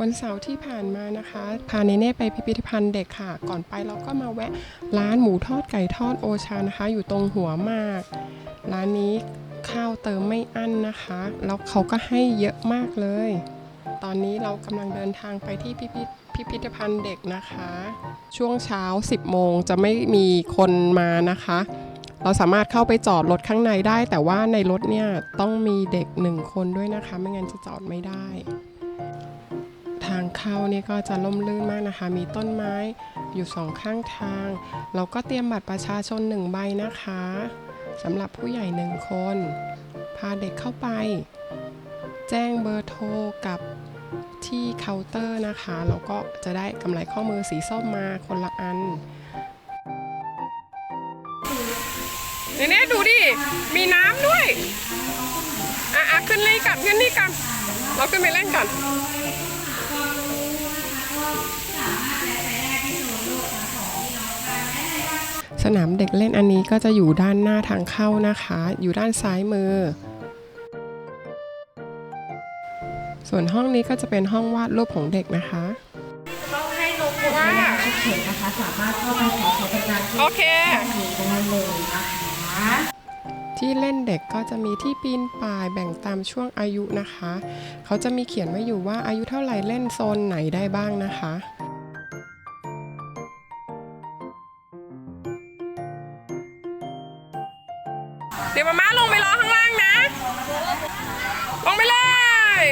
วันเสาร์ที่ผ่านมานะคะพาเนเน่ไปพิพิธภัณฑ์เด็กค่ะ ก่อนไปเราก็มาแวะร้านหมูทอดไก่ทอดโอชานะคะ อยู่ตรงหัวมาก ร้านนี้ข้าวเติมไม่อั้นนะคะ แล้วเขาก็ให้เยอะมากเลย ตอนนี้เรากำลังเดินทางไปที่พิพิธพิพิธภัณฑ์เด็กนะคะ ช่วงเช้า 10 โมงจะไม่มีคนมานะคะ เราสามารถเข้าไปจอดรถข้างในได้ แต่ว่าในรถเนี่ยต้องมีเด็กหนึ่งคนด้วยนะคะ ไม่งั้นจะจอดไม่ได้ ทางเข้านี่ก็จะล่มลื่นมากนะคะ มีต้นไม้อยู่สองข้างทาง เราก็เตรียมบัตรประชาชนหนึ่งใบนะคะสำหรับผู้ใหญ่หนึ่งคน พาเด็กเข้าไป แจ้งเบอร์โทรกับที่เคาน์เตอร์นะคะเราก็จะได้กำไรข้อมือสีส้มมาคนละอันเนี่ยเน่ดูดิ มีน้ำด้วย อะอะขึ้นนี่กันขึ้นนี่กัน เราขึ้นไปเล่นกัน สนามเด็กเล่นอันนี้ก็จะอยู่ด้านหน้าทางเข้านะคะ อยู่ด้านซ้ายมือ ส่วนห้องนี้ก็จะเป็นห้องวาดรูปของเด็กนะคะต้องให้ลงทะเบียนฉุกเฉินนะคะสามารถเข้าไปขอใช้บริการที่โอเคนี้ได้เลยนะคะ ที่เล่นเด็กก็จะมีที่ปีนป่ายแบ่งตามช่วงอายุนะคะ เขาจะมีเขียนไว้อยู่ว่าอายุเท่าไหร่เล่นโซนไหนได้บ้างนะคะเดี๋ยวมาม่าลงไปรอข้างล่างนะ ลงไปเลย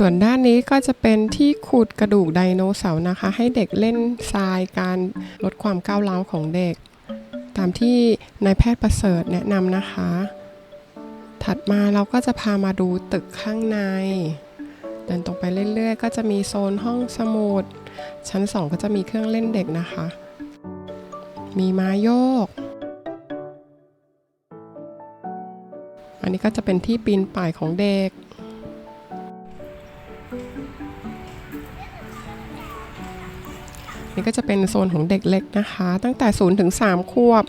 ส่วนด้านนี้ก็จะเป็นที่ขุดกระดูกไดโนเสาร์นะคะ ให้เด็กเล่นทรายการลดความก้าวร้าวของเด็ก ตามที่นายแพทย์ประเสริฐแนะนำนะคะ ถัดมาเราก็จะพามาดูตึกข้างใน เดินตรงไปเรื่อยๆ ก็จะมีโซนห้องสมุด ชั้น 2 ก็จะมีเครื่องเล่นเด็กนะคะ มีม้าโยก อันนี้ก็จะเป็นที่ปีนป่ายของเด็ก ก็จะเป็นโซนของเด็กเล็กนะคะ ตั้งแต่0ถึง3ขวบ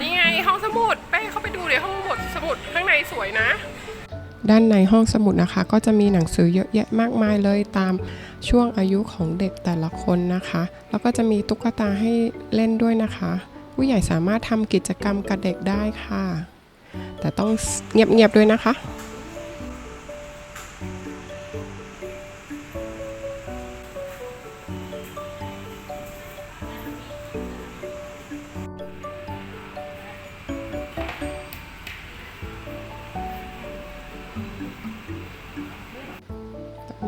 นี่ไงห้องสมุดไปเข้าไปดูเดี๋ยวห้องสมุดสมุดข้างในสวยนะ ด้านในห้องสมุดนะคะ ก็จะมีหนังสือเยอะแยะมากมายเลยตามช่วงอายุของเด็กแต่ละคนนะคะ แล้วก็จะมีตุ๊กตาให้เล่นด้วยนะคะ ผู้ใหญ่สามารถทำกิจกรรมกับเด็กได้ค่ะ แต่ต้องเงียบๆด้วยนะคะ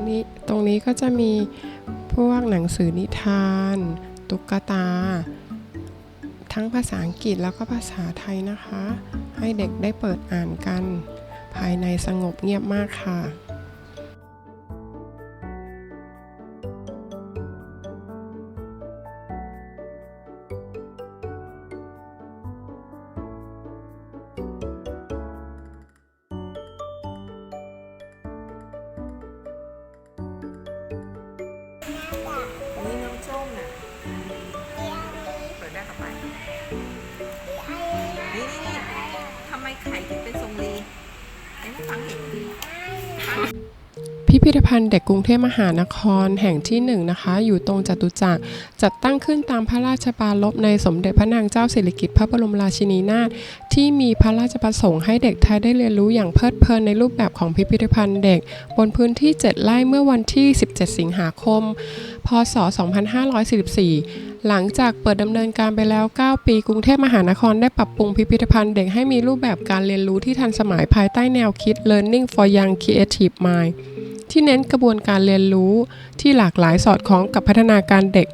นี้ตรงนี้ก็จะมีพวกหนังสือนิทาน ตุ๊กตา ทั้งภาษาอังกฤษแล้วก็ภาษาไทยนะคะ ให้เด็กได้เปิดอ่านกัน ภายในสงบเงียบมากค่ะ ฟังเห็น พิพิธภัณฑ์เด็กกรุงเทพมหานครแห่งที่หนึ่งนะคะ อยู่ตรงจตุจักรจัดตั้งขึ้นตามพระราชปรารภในสมเด็จพระนางเจ้าสิริกิติ์พระบรมราชินีนาถที่มีพระราชประสงค์ให้เด็กไทยได้เรียนรู้อย่างเพลิดเพลินในรูปแบบของพิพิธภัณฑ์เด็ก บนพื้นที่ 7 ไร่เมื่อวันที่ 17 สิงหาคม พศ 2544หลังจากเปิดดำเนินการไปแล้ว 9 ปี กรุงเทพมหานครได้ปรับปรุงพิพิธภัณฑ์เด็กให้มีรูปแบบการเรียนรู้ที่ทันสมัยภายใต้แนวคิด Learning for Young Creative Mind ที่เน้นกระบวนการเรียนรู้ที่หลากหลายสอดคล้องกับพัฒนาการเด็ก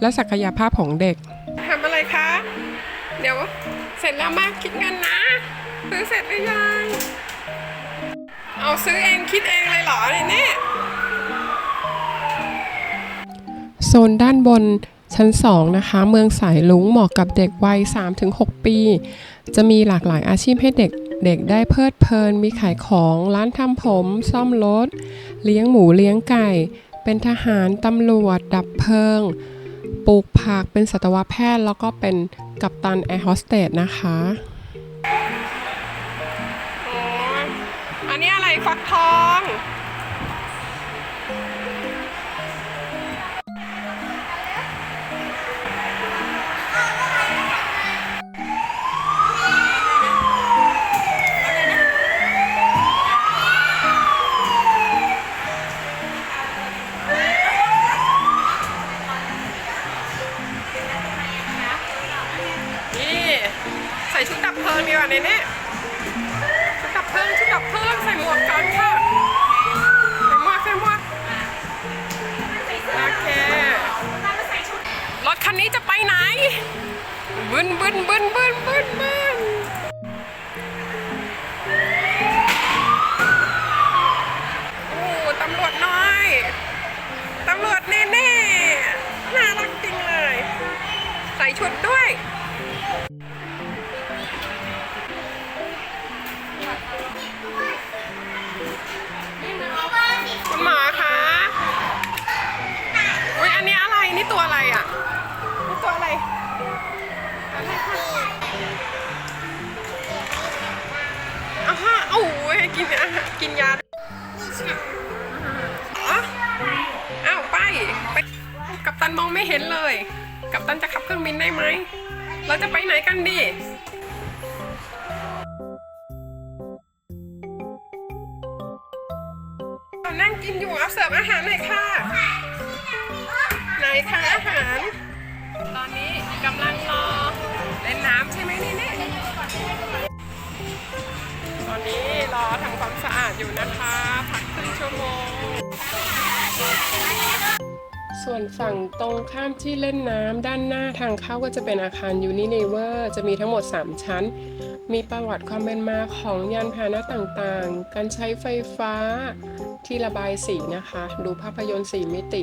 และศักยภาพของเด็กทำอะไรคะ เดี๋ยวเสร็จแล้วมาคิดเงินนะ ซื้อเสร็จหรือยัง เอาซื้อเองคิดเองเลยเหรอเนี่ยโซนด้านบน ชั้น 2 นะคะ เมืองสายลุงเหมาะกับเด็กวัย 3-6 ปี จะมีหลากหลายอาชีพให้เด็กเด็กได้เพลิดเพลิน มีขายของร้านทำผม ซ่อมรถ เลี้ยงหมูเลี้ยงไก่ เป็นทหาร ตำรวจ ดับเพลิง ปลูกผัก เป็นสัตวแพทย์ แล้วก็เป็นกัปตันแอร์โฮสเตสนะคะ วกกันค่ะใส่หมวกใส่หมวกโอเค รถคันนี้จะไปไหน บึนบึนบึนบึนบึนบึนโอ้ตำรวจน้อย ตำรวจเน่เน่น่ารักจริงเลย ใส่ชุดด้วย กินอาหารกินยาอ๋ออ้าวไปไป กัปตันมองไม่เห็นเลย กัปตันจะขับเครื่องบินได้ไหม เราจะไปไหนกันดี รอทำความสะอาดอยู่นะคะ พักครึ่งชั่วโมง ส่วนฝั่งตรงข้ามที่เล่นน้ำด้านหน้าทางเข้าก็จะเป็นอาคาร Unilever จะมีทั้งหมด 3 ชั้น มีประวัติความเป็นมาของยานพาหนะต่างๆ การใช้ไฟฟ้าที่ระบายสีนะคะ ดูภาพยนตร์สีมิติ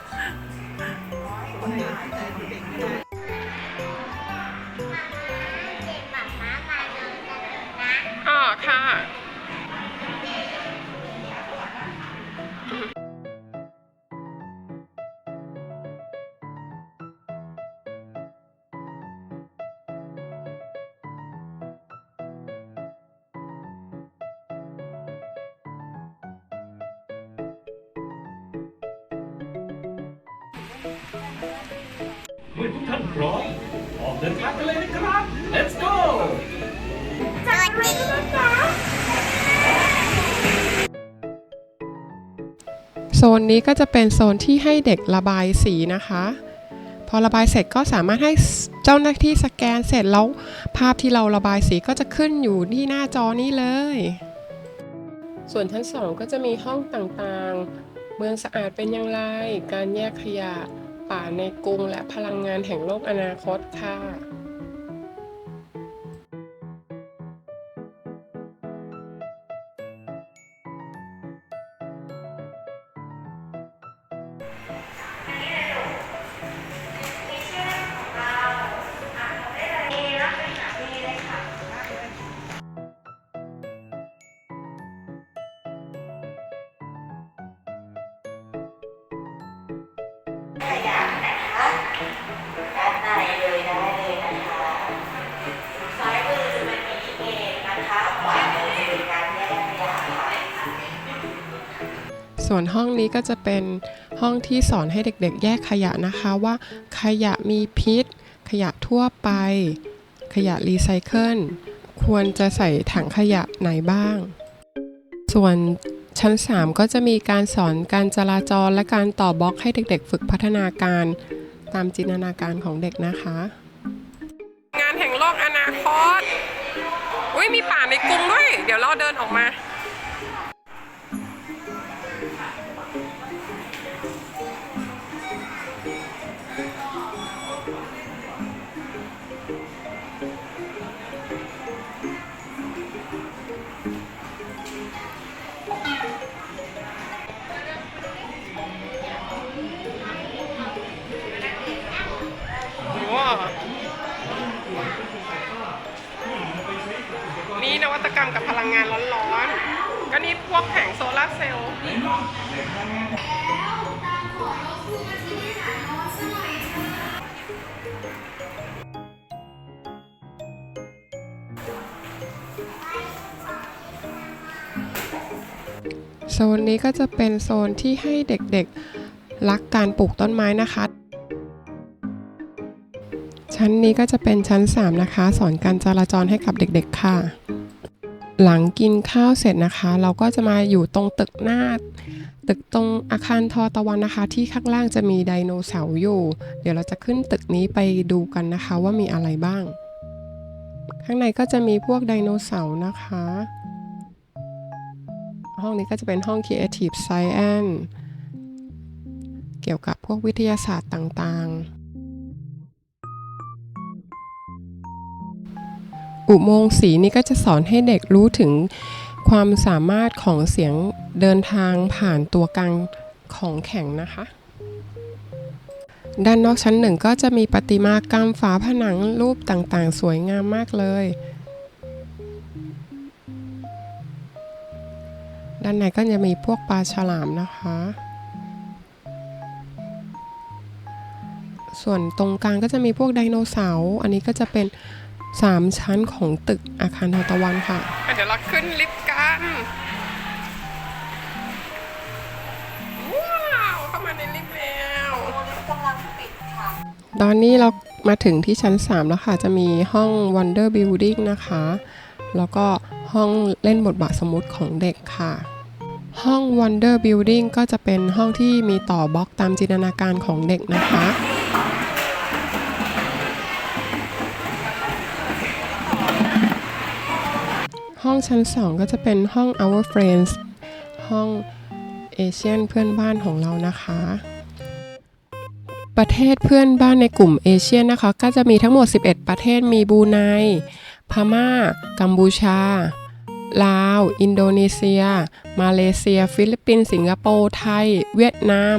มื่อทุกท่านพร้อมออกเดินทางกันเลยนะครับ let's go โซนนี้ก็จะเป็นโซนที่ให้เด็กระบายสีนะคะ พอระบายเสร็จก็สามารถให้เจ้าหน้าที่สแกนเสร็จแล้ว ภาพที่เราระบายสีก็จะขึ้นอยู่ที่หน้าจอนี้เลย ส่วนชั้น2ก็จะมีห้องต่างๆ เมืองสะอาดเป็นอย่างไร การแยกขยะ ป่าในกรุงและพลังงานแห่งโลกอนาคตค่ะ องนี้ก็จะเป็นห้องที่สอนให้เด็กๆ แยกขยะนะคะว่า ขยะมีพิษ ขยะทั่วไป ขยะรีไซเคิลควรจะใส่ถังขยะไหนบ้าง ส่วนชั้น 3 ก็จะมีการสอนการจราจรและการต่อบล็อกให้เด็กๆ ฝึกพัฒนาการตามจินตนาการของเด็กนะคะ งานแห่งโลกอนาคต อุ้ยมีป่าในกรุงด้วย เดี๋ยวเราเดินออกมา นี่นวัตกรรมกับพลังงานร้อนๆ ก็นี่พวกแผงโซลาร์เซลล์โซนนี้ก็จะเป็นโซนที่ให้เด็กๆ รักการปลูกต้นไม้นะคะ ชั้นนี้ก็จะเป็นชั้น 3 นะคะ สอนการจราจรให้กับเด็กๆค่ะ หลังกินข้าวเสร็จนะคะ เราก็จะมาอยู่ตรงตึกหน้า ตึกตรงอาคารทอตะวันนะคะ ที่ข้างล่างจะมีไดโนเสาร์อยู่ เดี๋ยวเราจะขึ้นตึกนี้ไปดูกันนะคะว่ามีอะไรบ้าง ข้างในก็จะมีพวกไดโนเสาร์นะคะ ห้องนี้ก็จะเป็นห้อง Creative Science เกี่ยวกับพวกวิทยาศาสตร์ต่างๆ อุโมงค์สีนี่ก็จะสอนให้เด็กรู้ถึงความสามารถของเสียงเดินทางผ่านตัวกลางของแข็งนะคะ ด้านนอกชั้นหนึ่งก็จะมีประติมากรรมฝาผนังรูปต่างๆ สวยงามมากเลย ด้านในก็จะมีพวกปลาฉลามนะคะ ส่วนตรงกลางก็จะมีพวกไดโนเสาร์ อันนี้ก็จะเป็น 3 ชั้นของตึกอาคารทานตะวันค่ะ เดี๋ยวเราขึ้นลิฟต์กันว้าวเข้ามาในลิฟต์แล้วกำลังปิดค่ะ ตอนนี้เรามาถึงที่ชั้น 3 แล้วค่ะ จะมีห้อง Wonder Building นะคะ แล้วก็ห้องเล่นบทบาทสมมุติของเด็กค่ะห้อง Wonder Building ก็จะเป็นห้องที่มีต่อบล็อกตามจินตนาการของเด็กนะคะ ห้องชั้น 2 ก็จะเป็นห้อง Our Friends ห้องเอเชียนเพื่อนบ้านของเรานะคะ ประเทศเพื่อนบ้านในกลุ่มเอเชียนะคะ ก็จะมีทั้งหมด 11 ประเทศมีบูไนพม่า กัมพูชา ลาว อินโดนีเซีย มาเลเซีย ฟิลิปปินส์สิงคโปร์ไทย เวียดนาม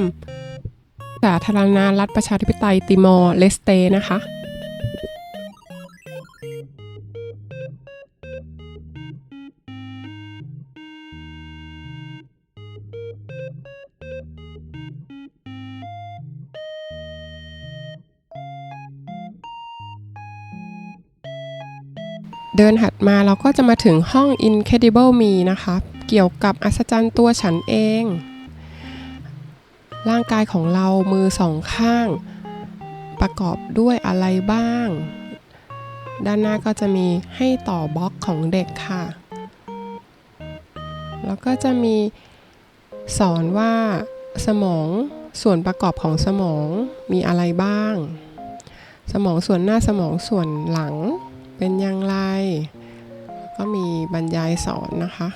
สาธารณรัฐประชาธิปไตยติมอร์เลสเตนะคะ เดินหัดมาเราก็จะมาถึงห้อง Incredible Me นะคะเกี่ยวกับอัศจรรย์ตัวฉันเอง ร่างกายของเรามือสองข้าง ประกอบด้วยอะไรบ้าง ด้านหน้าก็จะมีให้ต่อบล็อกของเด็กค่ะ แล้วก็จะมีสอนว่าสมองส่วนประกอบของสมองมีอะไรบ้าง สมองส่วนหน้าสมองส่วนหลัง เป็นอย่างไร ก็มีบรรยายสอนนะคะ